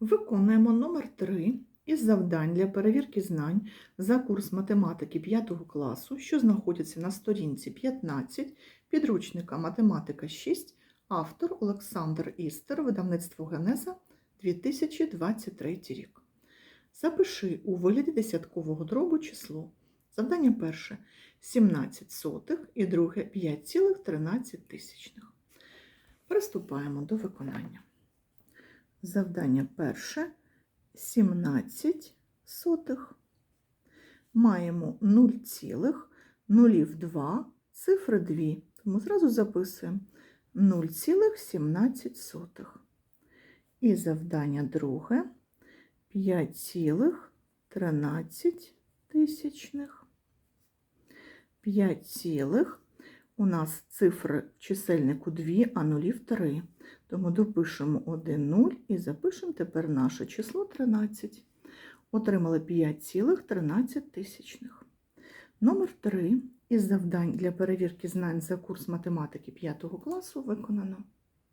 Виконуємо номер 3 із завдань для перевірки знань за курс математики 5 класу, що знаходиться на сторінці 15 підручника Математика 6, автор Олександр Істер, видавництво Генеза 2023 рік. Запиши у вигляді десяткового дробу число. Завдання перше 17 сотих і друге 5,13 тисячних. Приступаємо до виконання. Завдання перше 17 сотих. Маємо 0,02, цифри 2. Тому зразу записуємо 0,17. І завдання друге 5,13 тисячних. 5 цілих. У нас цифри в чисельнику 2, а нулів 3. Тому допишемо 1 0 і запишемо тепер наше число 13. Отримали 5,13 тисячних. Номер 3 із завдань для перевірки знань за курс математики 5 класу виконано.